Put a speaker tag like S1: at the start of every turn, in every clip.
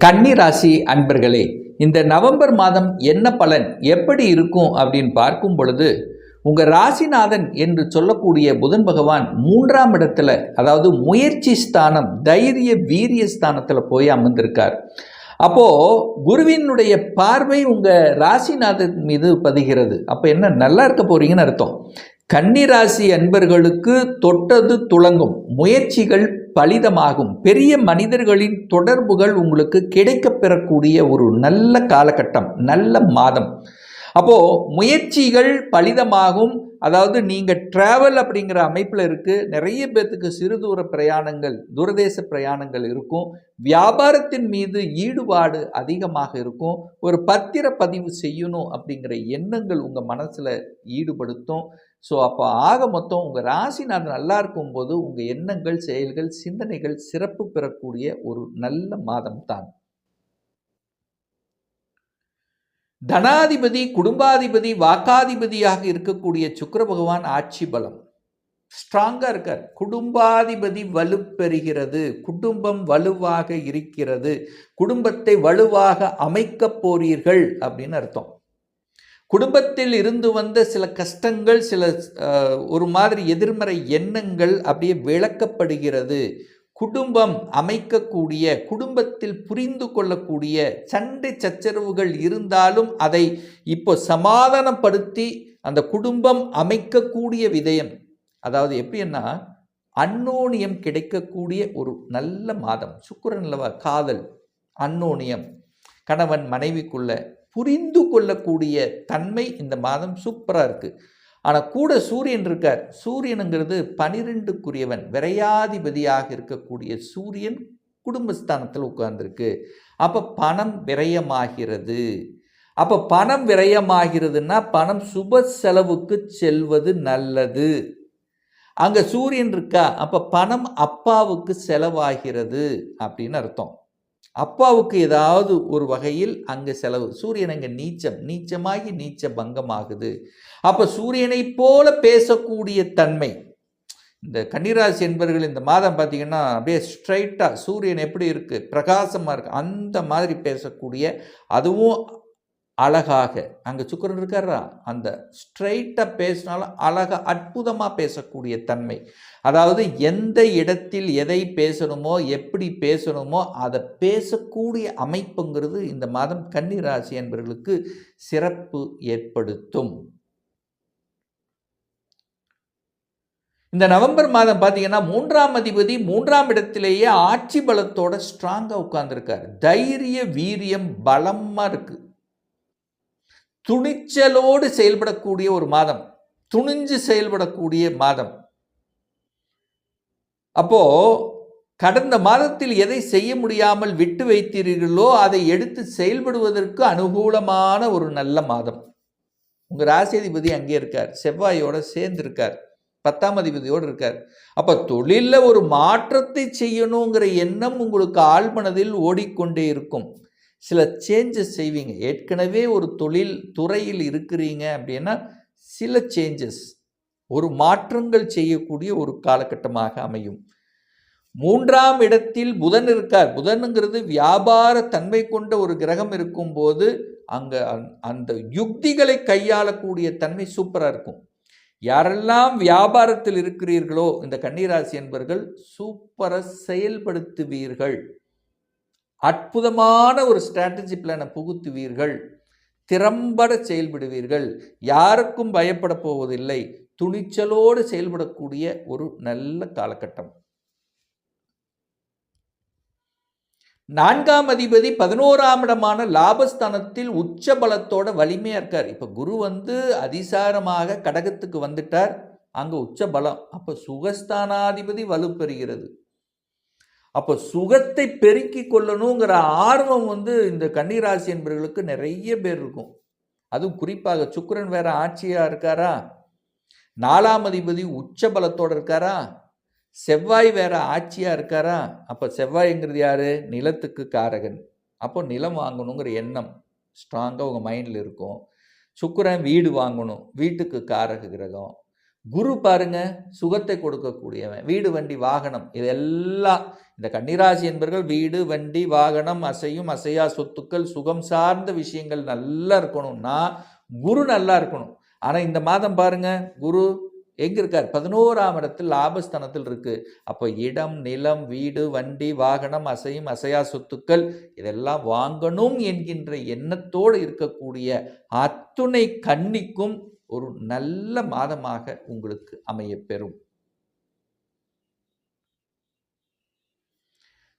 S1: கன்னி ராசி அன்பர்களே இந்த நவம்பர் மாதம் என்ன பலன் எப்படி இருக்கும் அப்படின்னு பார்க்கும் பொழுது உங்கள் ராசிநாதன் என்று சொல்லக்கூடிய புதன் பகவான் மூன்றாம் இடத்துல அதாவது முயற்சி ஸ்தானம் தைரிய வீரிய ஸ்தானத்தில் போய் அமர்ந்திருக்கார். அப்போது குருவினுடைய பார்வை உங்கள் ராசிநாதன் மீது பதிகிறது. அப்போ என்ன நல்லா இருக்க போகிறீங்கன்னு அர்த்தம். கன்னிராசி அன்பர்களுக்கு தொட்டது துளங்கும் முயற்சிகள் பலிதமாகும். பெரிய மனிதர்களின் தொடர்புகள் உங்களுக்கு கிடைக்கப்பெறக்கூடிய ஒரு நல்ல காலகட்டம் நல்ல மாதம். அப்போது முயற்சிகள் பலிதமாகும். அதாவது நீங்கள் ட்ராவல் அப்படிங்கிற அமைப்பில் இருக்குது நிறைய பேர்த்துக்கு சிறு தூர பிரயாணங்கள் தூரதேச பிரயாணங்கள் இருக்கும். வியாபாரத்தின் மீது ஈடுபாடு அதிகமாக இருக்கும். ஒரு பத்திர பதிவு செய்யணும் அப்படிங்கிற எண்ணங்கள் உங்கள் மனசில் ஈடுபடுத்தும். ஸோ அப்போ ஆக மொத்தம் உங்கள் ராசி நான் நல்லா இருக்கும்போது உங்கள் எண்ணங்கள் செயல்கள் சிந்தனைகள் சிறப்பு பெறக்கூடிய ஒரு நல்ல மாதம் தான் தனாதிபதி குடும்பாதிபதி வாக்காதிபதியாக இருக்கக்கூடிய சுக்கர பகவான் ஆட்சி பலம். ஸ்ட்ராங்காக இருக்கார். குடும்பாதிபதி வலுப்பெறுகிறது. குடும்பம் வலுவாக இருக்கிறது. குடும்பத்தை வலுவாக அமைக்கப் போறீர்கள் அப்படின்னு அர்த்தம். குடும்பத்தில் இருந்து வந்த சில கஷ்டங்கள் சில ஒரு மாதிரி எதிர்மறை எண்ணங்கள் அப்படியே விளக்கப்படுகிறது. குடும்பம் அமைக்கக்கூடிய குடும்பத்தில் புரிந்து கொள்ளக்கூடிய சண்டை சச்சரவுகள் இருந்தாலும் அதை இப்போ சமாதானப்படுத்தி அந்த குடும்பம் அமைக்கக்கூடிய விதயம். அதாவது எப்படின்னா அன்னோனியம் கிடைக்கக்கூடிய ஒரு நல்ல மாதம். சுக்கிரன் அல்லவா காதல் அன்னோனியம். கணவன் மனைவிக்குள்ள புரிந்து கொள்ளக்கூடிய தன்மை இந்த மாதம் சூப்பராக இருக்குது ஆனால் கூட சூரியன் இருக்கார். சூரியனுங்கிறது பனிரெண்டுக்குரியவன் விரையாதிபதியாக இருக்கக்கூடிய சூரியன் குடும்பஸ்தானத்தில் உட்கார்ந்துருக்கு. அப்போ பணம் விரயமாகிறது. அப்போ பணம் விரயமாகிறதுன்னா பணம் சுப செலவுக்கு செல்வது நல்லது. அங்கே சூரியன் இருக்கா? அப்போ பணம் அப்பாவுக்கு செலவாகிறது அப்படின்னு அர்த்தம். அப்பாவுக்கு ஏதாவது ஒரு வகையில் அங்கே செலவு. சூரியன் அங்கே நீச்சம். நீச்சமாகி நீச்ச பங்கமாகுது. அப்போ சூரியனைப் போல பேசக்கூடிய தன்மை. இந்த கன்னிராசி என்பவர்கள் இந்த மாதம் பார்த்தீங்கன்னா அப்படியே ஸ்ட்ரைட்டாக சூரியன் எப்படி இருக்குது பிரகாசமாக இருக்குது அந்த மாதிரி பேசக்கூடிய அதுவும் அழகாக அங்கே சுக்கரன் இருக்காரா? அந்த ஸ்ட்ரைட்டாக பேசினாலும் அழகாக அற்புதமாக பேசக்கூடிய தன்மை. அதாவது எந்த இடத்தில் எதை பேசணுமோ எப்படி பேசணுமோ அதை பேசக்கூடிய அமைப்புங்கிறது இந்த மாதம் கன்னி ராசி என்பவர்களுக்கு சிறப்பு ஏற்படுத்தும். இந்த நவம்பர் மாதம் பார்த்தீங்கன்னா மூன்றாம் அதிபதி மூன்றாம் இடத்திலேயே ஆட்சி பலத்தோட ஸ்ட்ராங்காக உட்கார்ந்துருக்கார். தைரிய வீரியம் பலமாக இருக்குது துணிச்சலோடு செயல்படக்கூடிய ஒரு மாதம். துணிஞ்சு செயல்படக்கூடிய மாதம். அப்போ கடந்த மாதத்தில் எதை செய்ய முடியாமல் விட்டு வைத்தீர்களோ அதை எடுத்து செயல்படுவதற்கு அனுகூலமான ஒரு நல்ல மாதம். உங்க ராசியதிபதி அங்கே இருக்கார். செவ்வாயோட சேர்ந்து இருக்கார். பத்தாம் அதிபதியோடு இருக்கார். அப்போ தொழிலில் ஒரு மாற்றத்தை செய்யணுங்கிற எண்ணம் உங்களுக்கு ஆழ்மனதில் ஓடிக்கொண்டே இருக்கும். சில சேஞ்சஸ் செய்வீங்க. ஏற்கனவே ஒரு தொழில் துறையில் இருக்கிறீங்க அப்படின்னா சில சேஞ்சஸ் ஒரு மாற்றங்கள் செய்யக்கூடிய ஒரு காலகட்டமாக அமையும். மூன்றாம் இடத்தில் புதன் இருக்கார். புதனுங்கிறது வியாபார தன்மை கொண்ட ஒரு கிரகம் இருக்கும்போது அங்கே அந்த யுக்திகளை கையாளக்கூடிய தன்மை சூப்பராக இருக்கும். யாரெல்லாம் வியாபாரத்தில் இருக்கிறீர்களோ இந்த கன்னிராசி என்பர்கள் சூப்பராக செயல்படுத்துவீர்கள். அற்புதமான ஒரு ஸ்ட்ராட்டஜி பிளானை புகுத்துவீர்கள். திறம்பட செயல்படுவீர்கள். யாருக்கும் பயப்பட போவதில்லை. துணிச்சலோடு செயல்படக்கூடிய ஒரு நல்ல காலகட்டம். நான்காம் அதிபதி பதினோராம் இடமான லாபஸ்தானத்தில் உச்ச பலத்தோட வலிமையா இருக்கார். இப்போ குரு வந்து அதிசாரமாக கடகத்துக்கு வந்துட்டார். அங்கே உச்ச பலம் அப்போ சுகஸ்தானாதிபதி வலுப்பெறுகிறது. அப்போ சுகத்தை பெருக்கி கொள்ளணுங்கிற ஆர்வம் வந்து இந்த கன்னிராசி என்பவர்களுக்கு நிறைய பேர் இருக்கும். அதுவும் குறிப்பாக சுக்கரன் வேற ஆட்சியாக இருக்காரா? நாலாம் அதிபதி உச்ச பலத்தோடு இருக்காரா? செவ்வாய் வேற ஆட்சியாக இருக்காரா? அப்போ செவ்வாய்ங்கிறது யாரு? நிலத்துக்கு காரகன். அப்போ நிலம் வாங்கணுங்கிற எண்ணம் ஸ்ட்ராங்காக உங்கள் மைண்டில் இருக்கும். சுக்கரன் வீடு வாங்கணும். வீட்டுக்கு காரக கிரகம். குரு பாருங்க சுகத்தை கொடுக்கக்கூடியவன். வீடு வண்டி வாகனம் இதெல்லாம் இந்த கன்னிராசி என்பர்கள் வீடு வண்டி வாகனம் அசையும் அசையா சொத்துக்கள் சுகம் சார்ந்த விஷயங்கள் நல்லா இருக்கணும்னா குரு நல்லா இருக்கணும். ஆனால் இந்த மாதம் பாருங்க குரு எங்க இருக்கார்? பதினோராம் இடத்தில் லாபஸ்தானத்தில் இருக்கு. அப்போ இடம் நிலம் வீடு வண்டி வாகனம் அசையும் அசையா சொத்துக்கள் இதெல்லாம் வாங்கணும் என்கின்ற எண்ணத்தோடு இருக்கக்கூடிய அத்துணை கன்னிக்கும் ஒரு நல்ல மாதமாக உங்களுக்கு அமையப்பெறும்.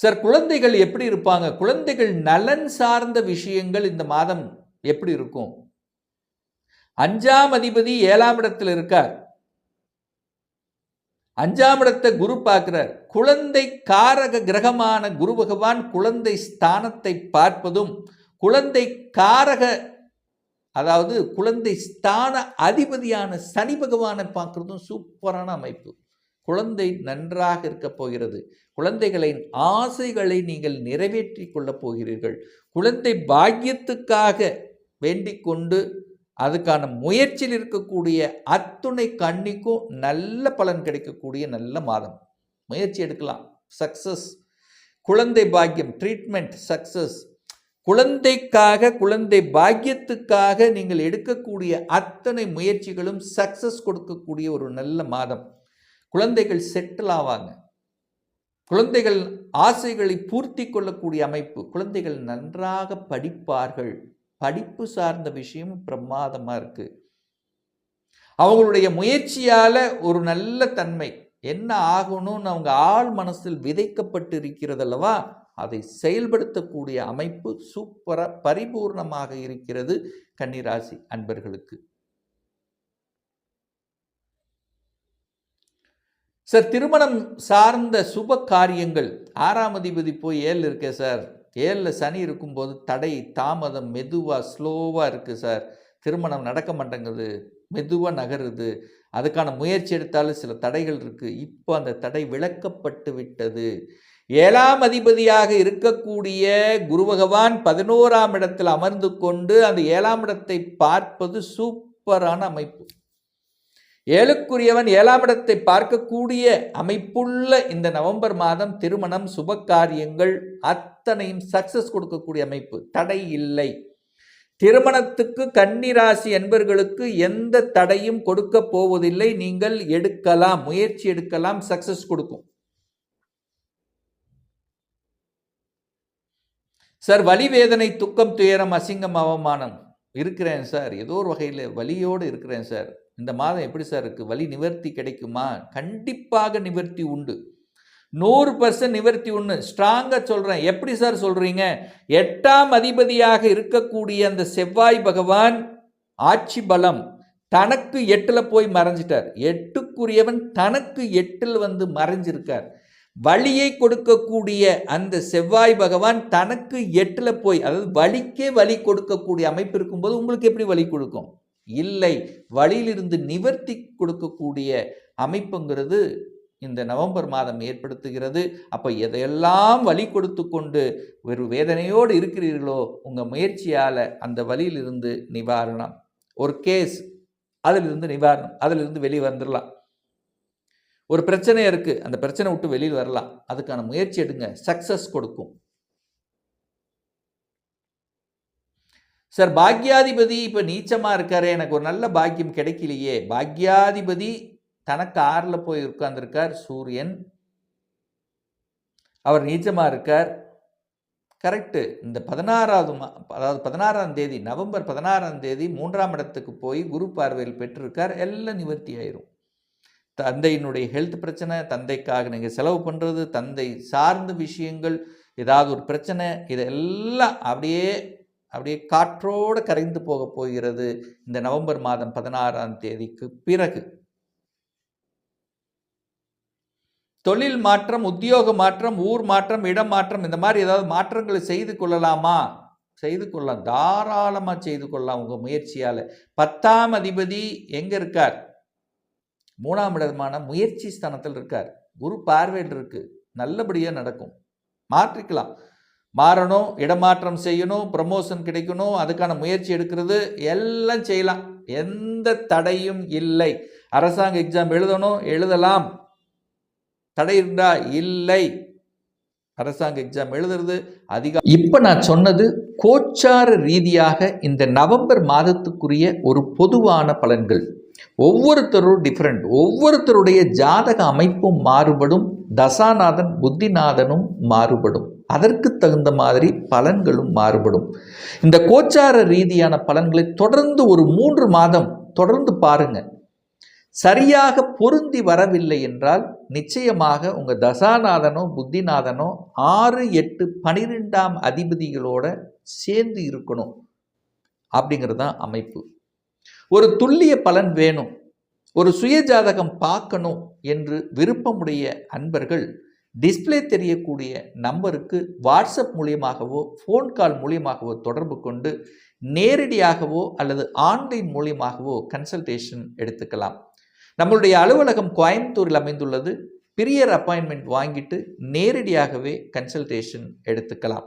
S1: சார் குழந்தைகள் எப்படி இருப்பாங்க? குழந்தைகள் நலன் சார்ந்த விஷயங்கள் இந்த மாதம் எப்படி இருக்கும்? அஞ்சாம் அதிபதி ஏழாம் இடத்தில் இருக்கார். அஞ்சாம் இடத்தை குரு பார்க்கிறார். குழந்தை காரக கிரகமான குரு பகவான் குழந்தை ஸ்தானத்தை பார்ப்பதும் குழந்தை காரக அதாவது குழந்தை ஸ்தான அதிபதியான சனி பகவானை பார்க்குறதும் சூப்பரான அமைப்பு. குழந்தை நன்றாக இருக்க போகிறது. குழந்தைகளின் ஆசைகளை நீங்கள் நிறைவேற்றி கொள்ளப் போகிறீர்கள். குழந்தை பாக்கியத்துக்காக வேண்டிக் கொண்டு அதுக்கான முயற்சியில் இருக்கக்கூடிய அத்துணை கண்ணிக்கும் நல்ல பலன் கிடைக்கக்கூடிய நல்ல மாதம். முயற்சி எடுக்கலாம். சக்சஸ். குழந்தை பாக்கியம் ட்ரீட்மெண்ட் சக்சஸ். குழந்தைக்காக குழந்தை பாக்கியத்துக்காக நீங்கள் எடுக்கக்கூடிய அத்தனை முயற்சிகளும் சக்சஸ் கொடுக்கக்கூடிய ஒரு நல்ல மாதம். குழந்தைகள் செட்டில் ஆவாங்க. குழந்தைகள் ஆசைகளை பூர்த்தி கொள்ளக்கூடிய அமைப்பு. குழந்தைகள் நன்றாக படிப்பார்கள். படிப்பு சார்ந்த விஷயம் பிரமாதமாக இருக்குது அவங்களுடைய முயற்சியால் ஒரு நல்ல தன்மை. என்ன ஆகணும்னு அவங்க ஆள் மனசில் விதைக்கப்பட்டு இருக்கிறது அல்லவா? அதை செயல்படுத்தக்கூடிய அமைப்பு சூப்பராக பரிபூர்ணமாக இருக்கிறது கன்னிராசி அன்பர்களுக்கு. சார் திருமணம் சார்ந்த சுப காரியங்கள். ஆறாம் அதிபதி போய் ஏழு இருக்கே சார். ஏழில் சனி இருக்கும்போது தடை தாமதம் மெதுவாக ஸ்லோவாக இருக்குது சார். திருமணம் நடக்க மாட்டேங்குது. மெதுவாக நகருது. அதுக்கான முயற்சி எடுத்தாலும் சில தடைகள் இருக்குது இப்போ அந்த தடை விளக்கப்பட்டு விட்டது. ஏழாம் அதிபதியாக இருக்கக்கூடிய குரு பகவான் பதினோராம் இடத்தில் அமர்ந்து கொண்டு அந்த ஏழாம் இடத்தை பார்ப்பது சூப்பரான அமைப்பு. ஏழுக்குரியவன் ஏழாம் இடத்தை பார்க்கக்கூடிய அமைப்புள்ள இந்த நவம்பர் மாதம் திருமணம் சுப காரியங்கள் அத்தனையும் சக்சஸ் கொடுக்கக்கூடிய அமைப்பு. தடை இல்லை. திருமணத்துக்கு கன்னிராசி என்பர்களுக்கு எந்த தடையும் கொடுக்க போவதில்லை. நீங்கள் எடுக்கலாம் முயற்சி எடுக்கலாம் சக்சஸ் கொடுக்கும். சார் வலி வேதனை துக்கம் துயரம் அசிங்கம் அவமானம். இருக்கிறேன் சார். ஏதோ ஒரு வகையில் வலியோடு இருக்கிறேன் சார். இந்த மாதம் எப்படி சார் இருக்குது வலி நிவர்த்தி கிடைக்குமா? கண்டிப்பாக நிவர்த்தி உண்டு. நூறு பர்சன்ட் நிவர்த்தி ஒன்று ஸ்ட்ராங்காக சொல்கிறேன் எப்படி சார் சொல்கிறீங்க எட்டாம் அதிபதியாக இருக்கக்கூடிய அந்த செவ்வாய் பகவான் ஆட்சி பலம் தனக்கு எட்டில் போய் மறைஞ்சிட்டார். எட்டுக்குரியவன் தனக்கு எட்டில் வந்து மறைஞ்சிருக்கார். வழியை கொடுக்கக்கூடிய அந்த செவ்வாய் பகவான் தனக்கு எட்டில் போய் அதாவது வழிக்கே வழி கொடுக்கக்கூடிய அமைப்பு இருக்கும்போது உங்களுக்கு எப்படி வழி கொடுக்கும்? இல்லை வழியிலிருந்து நிவர்த்தி கொடுக்கக்கூடிய அமைப்புங்கிறது இந்த நவம்பர் மாதம் ஏற்படுத்துகிறது. அப்போ எதையெல்லாம் வழி கொடுத்து கொண்டு ஒரு வேதனையோடு இருக்கிறீர்களோ உங்கள் முயற்சியால் அந்த வழியிலிருந்து நிவாரணம். ஒரு கேஸ் அதிலிருந்து நிவாரணம் அதிலிருந்து வெளியே வந்துடலாம் ஒரு பிரச்சனை இருக்குது அந்த பிரச்சனை விட்டு வெளியில் வரலாம். அதுக்கான முயற்சி எடுங்க. சக்ஸஸ் கொடுக்கும். சார் பாக்யாதிபதி இப்போ நீச்சமாக இருக்காரு. எனக்கு ஒரு நல்ல பாக்கியம் கிடைக்கலையே. பாக்யாதிபதி தனக்கு ஆறில் போய் உட்கார்ந்துருக்கார். சூரியன். அவர் நீச்சமாக இருக்கார். கரெக்டு இந்த பதினாறாவது மா அதாவது பதினாறாம் தேதி நவம்பர் பதினாறாம் தேதி மூன்றாம் இடத்துக்கு போய் குரு பார்வையில் பெற்றிருக்கார். எல்லாம் நிவர்த்தி ஆயிரும். தந்தையினுடைய ஹெல்த் பிரச்சனை தந்தைக்காக நீங்கள் செலவு பண்ணுறது தந்தை சார்ந்த விஷயங்கள் ஏதாவது ஒரு பிரச்சனை இதெல்லாம் அப்படியே அப்படியே காற்றோடு கரைந்து போக போகிறது இந்த நவம்பர் மாதம் பதினாறாம் தேதிக்கு பிறகு. தொழில் மாற்றம் உத்தியோக மாற்றம் ஊர் மாற்றம் இடம் மாற்றம் இந்த மாதிரி ஏதாவது மாற்றங்களை செய்து கொள்ளலாமா? செய்து கொள்ளலாம். தாராளமாக செய்து கொள்ளலாம் உங்கள் முயற்சியால். பத்தாம் அதிபதி எங்கே இருக்கார்? மூணாம் இடமான முயற்சி ஸ்தானத்தில் இருக்கார். குரு பார்வையில் இருக்கு. நல்லபடியாக நடக்கும். மாற்றிக்கலாம். மாறணும் இடமாற்றம் செய்யணும் ப்ரமோஷன் கிடைக்கணும் அதுக்கான முயற்சி எடுக்கிறது எல்லாம் செய்யலாம். எந்த தடையும் இல்லை. அரசாங்க எக்ஸாம் எழுதணும் எழுதலாம். தடை இருந்தா இல்லை. அரசாங்க எக்ஸாம் எழுதுறது அதிகம். இப்போ நான் சொன்னது கோச்சார ரீதியாக இந்த நவம்பர் மாதத்துக்குரிய ஒரு பொதுவான பலன்கள். ஒவ்வொருத்தரும் டிஃப்ரெண்ட் ஒவ்வொருத்தருடைய ஜாதக அமைப்பும் மாறுபடும் தசாநாதன் புத்திநாதனும் மாறுபடும். அதற்கு தகுந்த மாதிரி பலன்களும் மாறுபடும். இந்த கோச்சார ரீதியான பலன்களை தொடர்ந்து ஒரு மூன்று மாதம் தொடர்ந்து பாருங்க. சரியாக பொருந்தி வரவில்லை என்றால் நிச்சயமாக உங்கள் தசாநாதனோ புத்திநாதனோ ஆறு எட்டு பனிரெண்டாம் அதிபதிகளோட சேர்ந்து இருக்கணும். அப்படிங்கிறது தான் அமைப்பு. ஒரு துல்லிய பலன் வேணும். ஒரு சுயஜாதகம் பார்க்கணும் என்று விருப்பமுடைய அன்பர்கள் டிஸ்ப்ளே தெரியக்கூடிய நம்பருக்கு வாட்ஸ்அப் மூலியமாகவோ ஃபோன் கால் மூலியமாகவோ தொடர்பு கொண்டு நேரடியாகவோ அல்லது ஆன்லைன் மூலியமாகவோ கன்சல்டேஷன் எடுத்துக்கலாம். நம்மளுடைய அலுவலகம் கோயம்புத்தூரில் அமைந்துள்ளது. பிரியர் அப்பாயின்மெண்ட் வாங்கிட்டு நேரடியாகவே கன்சல்டேஷன் எடுத்துக்கலாம்.